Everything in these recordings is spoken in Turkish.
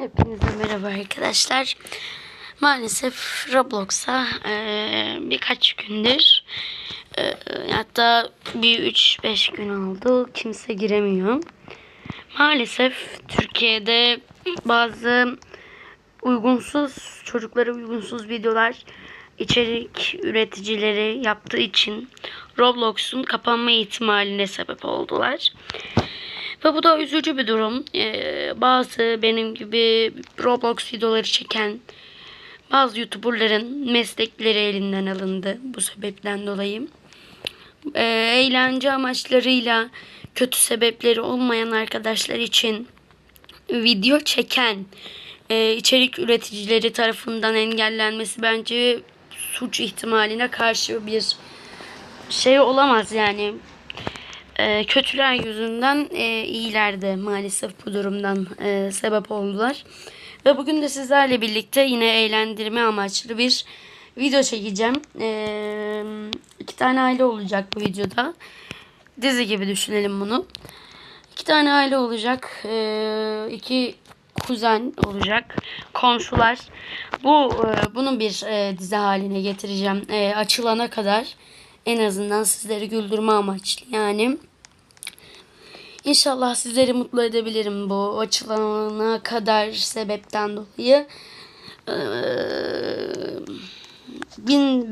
Hepinize merhaba arkadaşlar. Maalesef Roblox'a eee, birkaç gündür eee, hatta bir 3-5 gün oldu kimse giremiyor. Maalesef Türkiye'de bazı uygunsuz çocuklara uygunsuz videolar içerik üreticileri yaptığı için Roblox'un kapanma ihtimaline sebep oldular. Ve bu da üzücü bir durum. Ee, bazı benim gibi Roblox videoları çeken bazı YouTuber'ların meslekleri elinden alındı bu sebepten dolayı. Ee, eğlence amaçlarıyla kötü sebepleri olmayan arkadaşlar için video çeken e, içerik üreticileri tarafından engellenmesi bence suç ihtimaline karşı bir şey olamaz yani. E, kötüler yüzünden e, iyiler de maalesef bu durumdan e, sebep oldular. Ve bugün de sizlerle birlikte yine eğlendirme amaçlı bir video çekeceğim. E, iki tane aile olacak bu videoda. Dizi gibi düşünelim bunu. İki tane aile olacak. E, iki kuzen olacak. Komşular. Bu e, bunu bir dizi haline getireceğim. Açılana kadar en azından sizleri güldürme amaçlı yani. İnşallah sizleri mutlu edebilirim bu açılana kadar sebepten dolayı. Ee,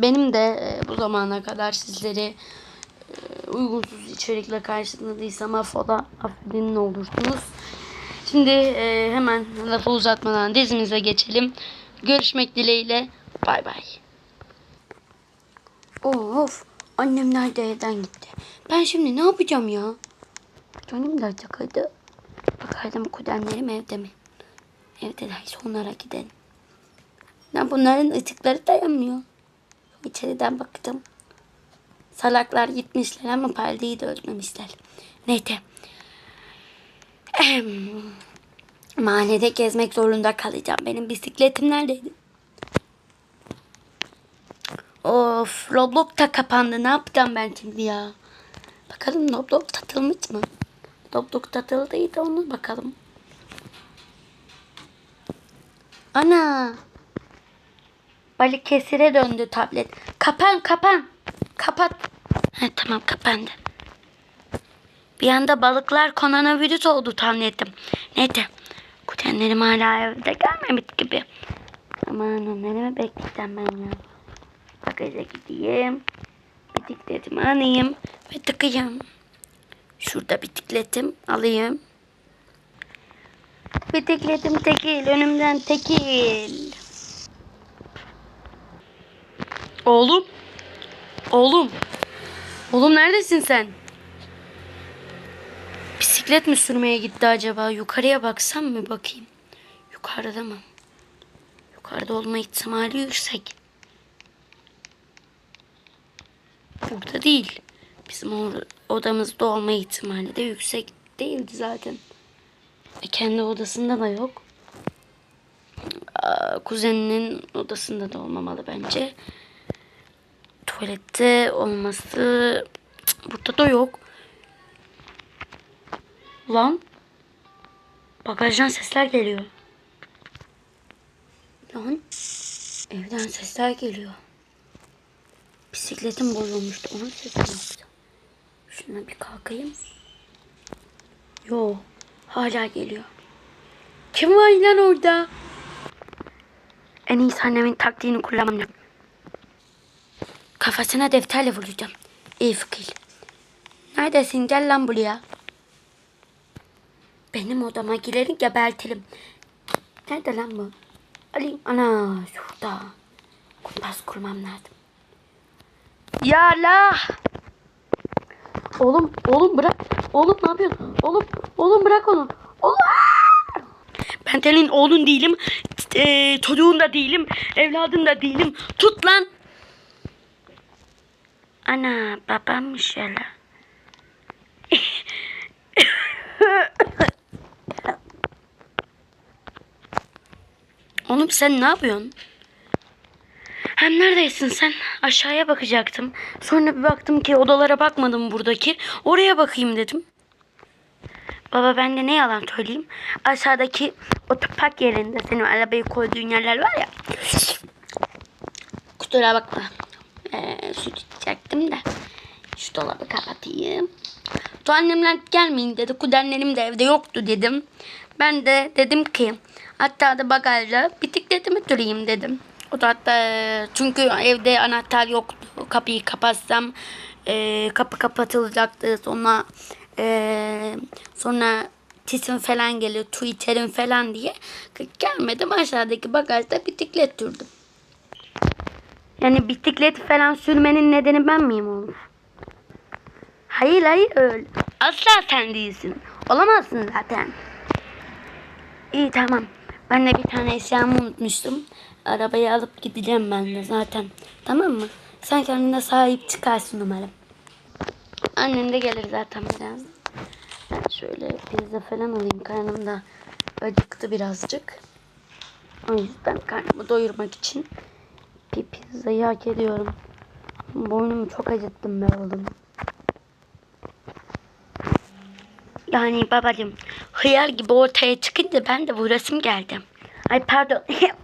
benim de e, bu zamana kadar sizleri e, uygunsuz içerikle karşıladıysam affola affedin ne olursunuz. Şimdi e, hemen lafı uzatmadan dizimize geçelim. Görüşmek dileğiyle. Bay bay. Of annem nerede evden gitti. Ben şimdi ne yapacağım ya? Canım da takıldı. Bakalım kuzenlerim evde mi? Evdelerse onlara gidelim. Ya bunların ışıkları dayanmıyor. İçeriden baktım. Salaklar gitmişler ama perdeyi de örtmemişler. Neyse. Ehem. Mahallede gezmek zorunda kalacağım. Benim bisikletim neredeydi? Of Roblox da kapandı. Ne yapacağım ben şimdi ya? Bakalım Roblox satılmış mı? Roblox satıldıydı onu bakalım. Ana. Balıkesir'e döndü tablet. Kapan kapan. Kapat. He, tamam kapandı. Bir anda balıklar koronavirüs oldu zannettim. Neyse. Kuzenlerim hala evde gelmemiş gibi. Aman onları mı bekleyeceğim ben ya? Bagaja gideyim. Bisikletimi alayım ve tıkayım. Şurada bisikletim alayım. Bisikletim tekil. Önümden tekil. Oğlum. Oğlum. Oğlum neredesin sen? Bisiklet mi sürmeye gitti acaba? Yukarıya baksam mı bakayım? Yukarıda mı? Yukarıda olma ihtimali yüksek. Burada değil. Bizim or- odamızda olma ihtimali de yüksek değildi zaten. E, kendi odasında da yok. Aa, kuzeninin odasında da olmamalı bence. Tuvalette olması burada da yok. Lan bagajdan sesler geliyor. Lan evden sesler geliyor. Bisikletim bozulmuştu. Onun sesini yapacağım. Şuna bir kalkayım. Yo. Hala geliyor. Kim var lan orada? En iyisi annemin taktiğini kullanmam lazım. Kafasına defterle vuracağım. İyi fikir. Neredesin? Gel lan buraya. Benim odama girelim gebertelim. Nerede lan bu? Alayım. Ana şurada. Kumpas kurmam lazım. Ya la. Oğlum, oğlum bırak. Oğlum ne yapıyorsun? Oğlum, oğlum bırak onu. Oğlum. Ben senin oğlun değilim. E, çocuğun da değilim. Evladın da değilim. Tut lan. Ana babammış la. Oğlum sen ne yapıyorsun? Hem neredesin sen? Aşağıya bakacaktım. Sonra bir baktım ki odalara bakmadım buradaki. Oraya bakayım dedim. Baba ben de ne yalan söyleyeyim. Aşağıdaki otopark yerinde senin arabayı koyduğun yerler var ya. Kusura bakma. Ee, süt içecektim de. Şu dolabı kapatayım. Tu annemler gelmeyin dedi. Kuzenlerim de evde yoktu dedim. Ben de dedim ki hatta da bagajla bisikletimi durayım dedim. O da hatta çünkü evde anahtar yoktu. Kapıyı kapatsam e, kapı kapatılacaktı. Sonra e, sonra tisim falan geliyor. Twitter'im falan diye. Gelmedim aşağıdaki bagajda bisiklet durdum. Yani bisiklet falan sürmenin nedeni ben miyim oğlum? Hayır hayır öyle. Asla sen değilsin. Olamazsın zaten. İyi tamam. Ben de bir tane eşyamı unutmuştum. Arabayı alıp gideceğim ben de zaten. Tamam mı? Sen kendine sahip çıkarsın umarım. Annen de gelir zaten biraz. Ben şöyle pizza falan alayım. Karnım da acıktı birazcık. O yüzden karnımı doyurmak için bir pizzayı hak ediyorum. Boynumu çok acıttım be oğlum. Yani babacığım hıyar gibi ortaya çıkınca ben de vurasım geldi. Ay pardon.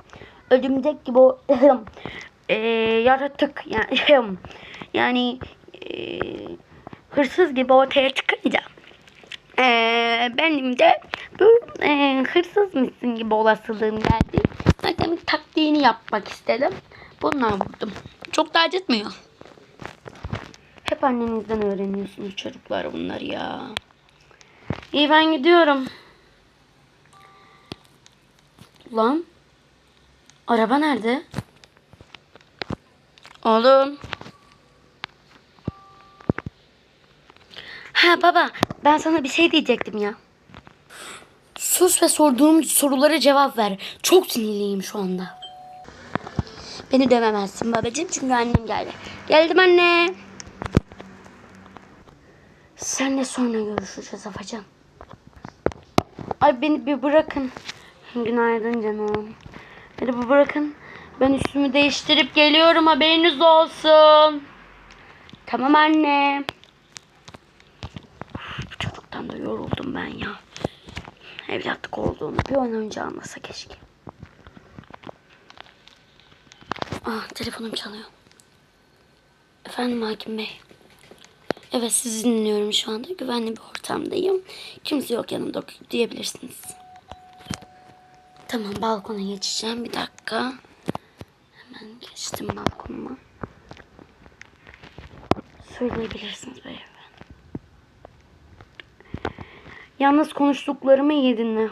Örümcek gibi o e, yaratık yani yani e, hırsız gibi ortaya çıkınca e, benim de bu e, hırsız mısın gibi olasılığım geldi. Zaten taktiğini yapmak istedim. Bundan vurdum. Çok da acıtmıyor. Hep annenizden öğreniyorsunuz çocuklar bunlar ya. İyi ben gidiyorum. Lan. Araba nerede? Oğlum. Ha baba ben sana bir şey diyecektim ya. Sus ve sorduğum sorulara cevap ver. Çok sinirliyim şu anda. Beni dövemezsin babacığım çünkü annem geldi. Geldim anne. Senle sonra görüşeceğiz Afacan. Ay beni bir bırakın. Günaydın canım. Beni bir bırakın. Ben üstümü değiştirip geliyorum haberiniz olsun. Tamam anne. Bu çocuktan da yoruldum ben ya. Evlatlık olduğunu bir an önce anlasa keşke. Ah telefonum çalıyor. Efendim Hakim Bey. Evet sizi dinliyorum şu anda. Güvenli bir ortamdayım. Kimse yok yanımda diyebilirsiniz. Tamam balkona geçeceğim. Bir dakika. Hemen geçtim balkonuma. Söyleyebilirsiniz beyefendi. Yalnız konuştuklarımı iyi dinle.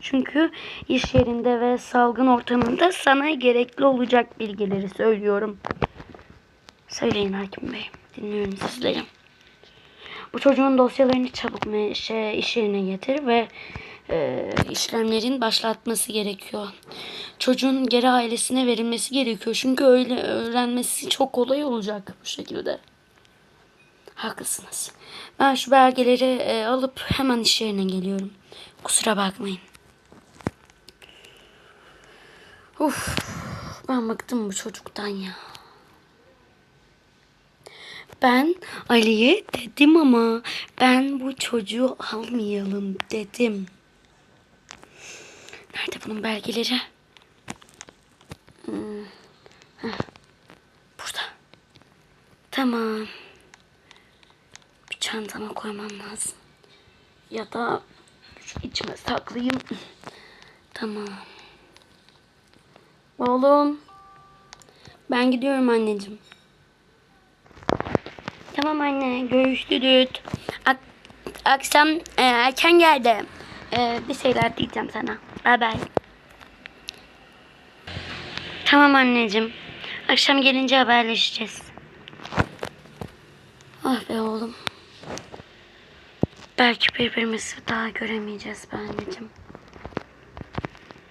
Çünkü iş yerinde ve salgın ortamında sana gerekli olacak bilgileri söylüyorum. Söyleyin hakim bey. Dinliyorum sizleri. Bu çocuğun dosyalarını çabuk şey, iş yerine getir ve e, işlemlerin başlatması gerekiyor. Çocuğun geri ailesine verilmesi gerekiyor. Çünkü öyle öğrenmesi çok kolay olacak bu şekilde. Haklısınız. Ben şu belgeleri e, alıp hemen iş yerine geliyorum. Kusura bakmayın. Uf, ben bıktım bu çocuktan ya. Ben Ali'ye dedim ama ben bu çocuğu almayalım dedim. Nerede bunun belgeleri? Hmm. Burada. Tamam. Bir çantama koymam lazım. Ya da içime saklayayım. Tamam. Oğlum. Ben gidiyorum anneciğim. Tamam anne görüşürüz. Ak akşam e, erken geldi. E, bir şeyler diyeceğim sana. Bye bye. Tamam anneciğim. Akşam gelince haberleşeceğiz. Ah be oğlum. Belki birbirimizi daha göremeyeceğiz be anneciğim.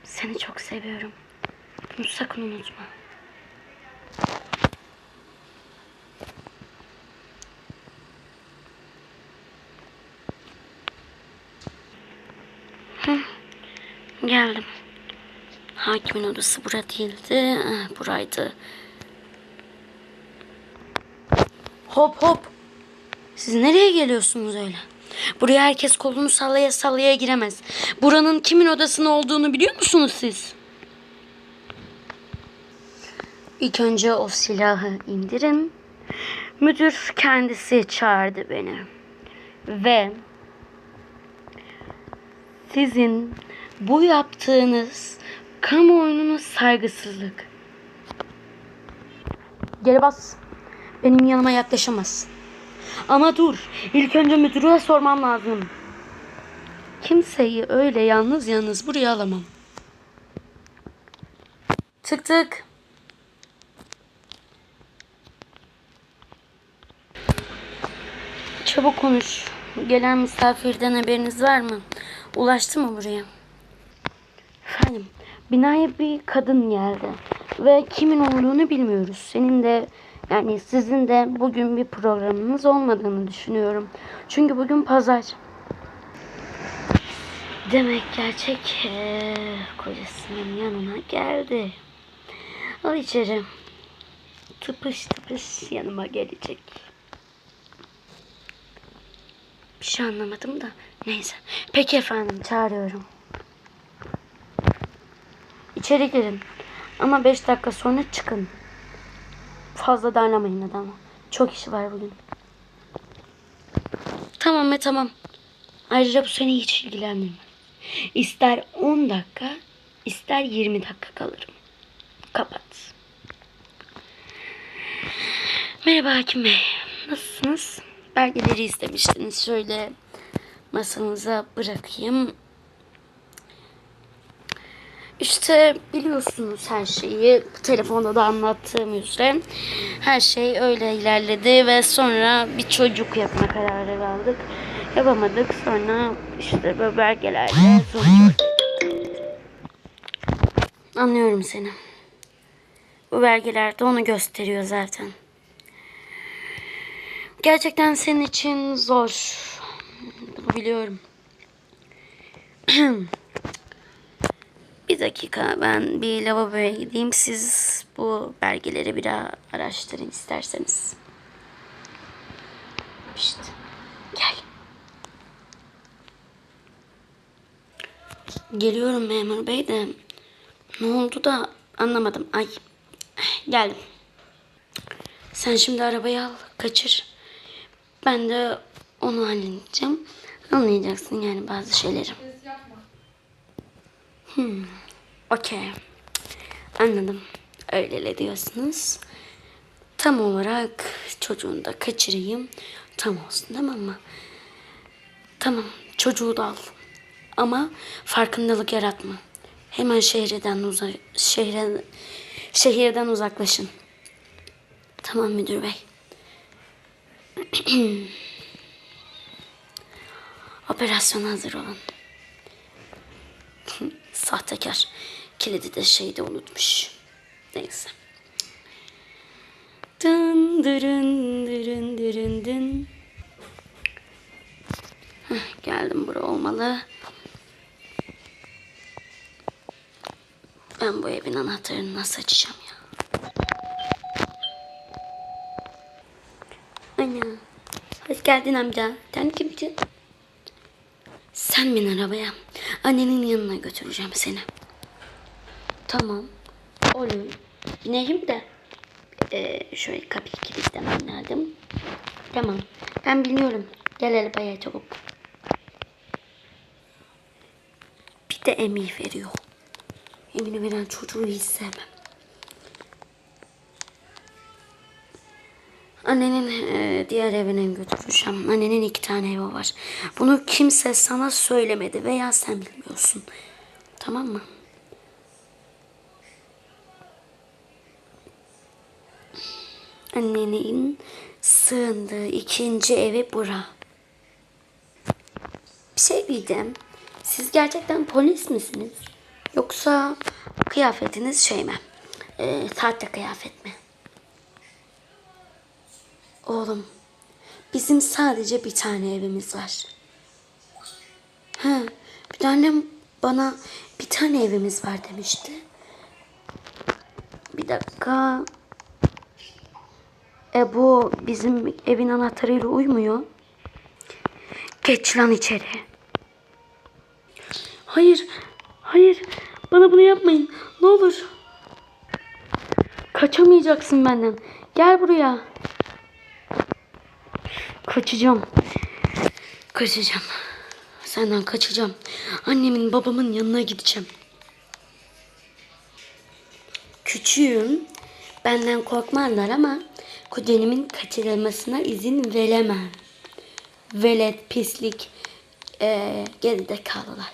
Seni çok seviyorum. Bunu sakın unutma. Geldim. Hakimin odası bura değildi. Ah, buraydı. Hop hop. Siz nereye geliyorsunuz öyle? Buraya herkes kolunu sallaya sallaya giremez. Buranın kimin odasının olduğunu biliyor musunuz siz? İlk önce o silahı indirin. Müdür kendisi çağırdı beni. Ve sizin bu yaptığınız kamuoyuna saygısızlık. Geri bas. Benim yanıma yaklaşamaz. Ama dur. İlk önce müdüre sormam lazım. Kimseyi öyle yalnız yalnız buraya alamam. Tık tık. Çabuk konuş. Gelen misafirden haberiniz var mı? Ulaştı mı buraya? Efendim, binaya bir kadın geldi. Ve kimin olduğunu bilmiyoruz. Senin de yani sizin de bugün bir programınız olmadığını düşünüyorum. Çünkü bugün pazar. Demek gerçek eee, kocasının yanına geldi. Al içeri. Tıpış tıpış yanıma gelecek. Bir şey anlamadım da. Neyse. Peki efendim çağırıyorum. İçeri girin. Ama 5 dakika sonra çıkın. Fazla darlamayın adamı. Çok işi var bugün. Tamam be tamam. Ayrıca bu seni hiç ilgilendirmez. İster 10 dakika, ister 20 dakika kalırım. Kapat. Merhaba Hakim Bey. Nasılsınız? Belgeleri istemiştiniz. Şöyle masanıza bırakayım. İşte biliyorsunuz her şeyi telefonda da anlattığım üzere her şey öyle ilerledi ve sonra bir çocuk yapma kararı aldık. Yapamadık sonra işte böyle belgelerle Anlıyorum seni. Bu belgeler de onu gösteriyor zaten. Gerçekten senin için zor. Bunu biliyorum. Bir dakika ben bir lavaboya gideyim. Siz bu belgeleri bir daha araştırın isterseniz. İşte gel. Geliyorum memur bey de ne oldu da anlamadım. Ay geldim. Sen şimdi arabayı al kaçır. Ben de onu halledeceğim. Anlayacaksın yani bazı şeyleri. Hmm. Okey. Anladım. Öyle diyorsunuz. Tam olarak çocuğunu da kaçırayım. Tam olsun tamam mı? Tamam. Çocuğu da al. Ama farkındalık yaratma. Hemen şehirden uzak şehre şehirden uzaklaşın. Tamam müdür bey. Operasyona hazır olun. Sahtekar. Kilidi de şeyde unutmuş. Neyse. Dın dırın dırın dırın dın. Heh, geldim bura olmalı. Ben bu evin anahtarını nasıl açacağım ya? Ana. Hoş geldin amca. Sen kimsin? Sen bin arabaya. Annenin yanına götüreceğim seni. Tamam. Olur. Binerim de. Ee, şöyle kapıyı kilitlemem lazım. Tamam. Ben biliyorum. Gel arabaya çabuk. Bir de emir veriyor. Emini veren çocuğu hiç sevmem. Annenin e, diğer evine götüreceğim. Annenin iki tane evi var. Bunu kimse sana söylemedi veya sen bilmiyorsun. Tamam mı? Annenin sığındığı ikinci evi bura. Bir şey diyeceğim. Siz gerçekten polis misiniz? Yoksa kıyafetiniz şey mi? E, sahte kıyafet mi? Oğlum, bizim sadece bir tane evimiz var. Ha, bir annem bana bir tane evimiz var demişti. Bir dakika. E bu bizim evin anahtarıyla uymuyor. Geç lan içeri. Hayır. Hayır. Bana bunu yapmayın. Ne olur. Kaçamayacaksın benden. Gel buraya. Kaçacağım. Kaçacağım. Senden kaçacağım. Annemin babamın yanına gideceğim. Küçüğüm. Benden korkmazlar ama kuzenimin kaçırılmasına izin veremem. Velet, pislik, ee, geride kalırlar.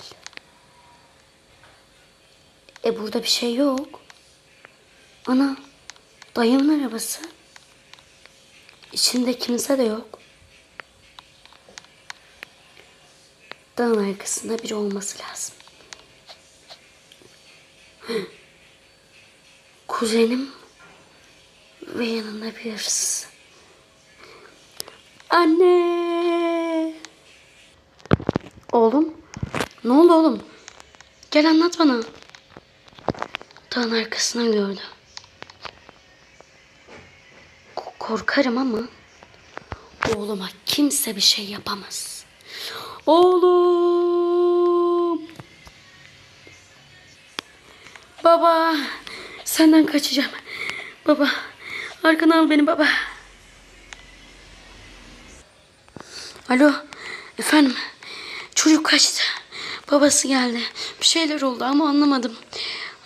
E burada bir şey yok. Ana, dayımın arabası. İçinde kimse de yok. Dağın arkasında biri olması lazım. Kuzenim ve yanında bir. Anne! Oğlum? Ne oldu oğlum? Gel anlat bana. Dağın arkasına gördüm. Ko- Korkarım ama oğluma kimse bir şey yapamaz. Oğlum! Baba, senden kaçacağım. Baba, arkana al beni baba. Alo, efendim. Çocuk kaçtı. Babası geldi. Bir şeyler oldu ama anlamadım.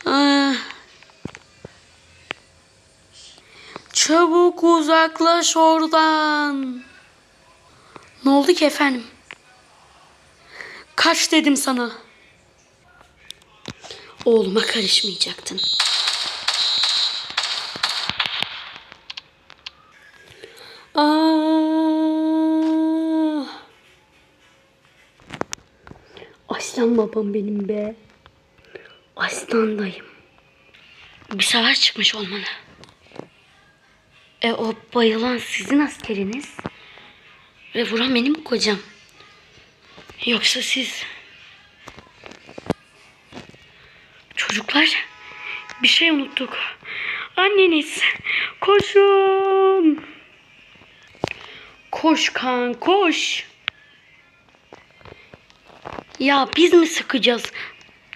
Aa, çabuk uzaklaş oradan. Ne oldu ki efendim? Kaç dedim sana. Oğluma karışmayacaktın. Aslan babam benim be. Aslan dayım. Bir savaş çıkmış olmalı. E o bayılan sizin askeriniz. Ve vuran benim kocam. Yoksa siz... Çocuklar bir şey unuttuk. Anneniz koşun. Koş kan koş. Ya biz mi sıkacağız?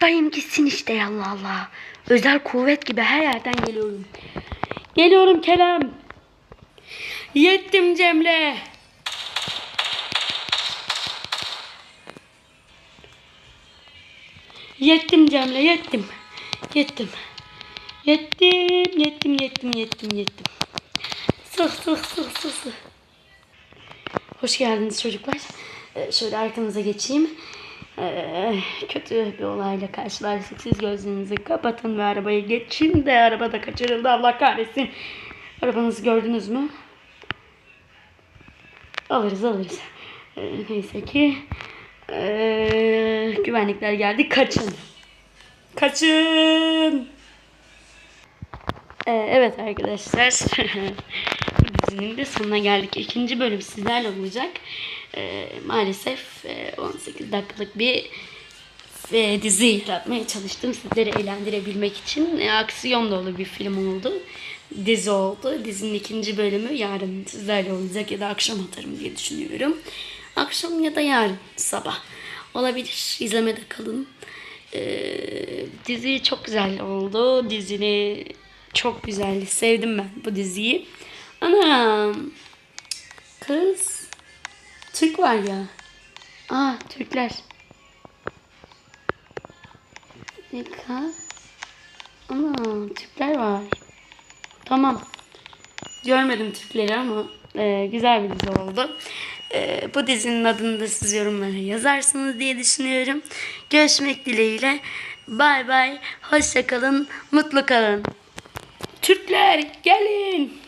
Dayım gitsin işte ya Allah Allah. Özel kuvvet gibi her yerden geliyorum. Geliyorum Kerem. Yettim Cemre. Yettim Cemre yettim. Yettim. Yettim, yettim, yettim, yettim, yettim. Sık sık sık sık sık. Hoş geldiniz çocuklar. Ee, şöyle arkanıza geçeyim. Ee, kötü bir olayla karşılaştık. Siz gözlerinizi kapatın ve arabaya geçin de arabada kaçırıldı. Allah kahretsin. Arabanızı gördünüz mü? Alırız alırız. Ee, neyse ki ee, güvenlikler geldi. Kaçın. Kaçın. Ee, evet arkadaşlar. Dizinin de sonuna geldik. İkinci bölüm sizlerle olacak. Ee, maalesef e, 18 dakikalık bir e, dizi yaratmaya çalıştım. Sizleri eğlendirebilmek için. E, aksiyon dolu bir film oldu. Dizi oldu. Dizinin ikinci bölümü yarın sizlerle olacak ya da akşam atarım diye düşünüyorum. Akşam ya da yarın sabah olabilir. İzlemede kalın. Ee, dizi çok güzel oldu. Dizini çok güzeldi. Sevdim ben bu diziyi. Anam. Kız. Türk var ya. Aa Türkler. Bir dakika. Ana Türkler var. Tamam. Görmedim Türkleri ama e, güzel bir dizi oldu. E, bu dizinin adını da siz yorumlara yazarsınız diye düşünüyorum. Görüşmek dileğiyle. Bay bay. Hoşça kalın. Mutlu kalın. Türkler gelin.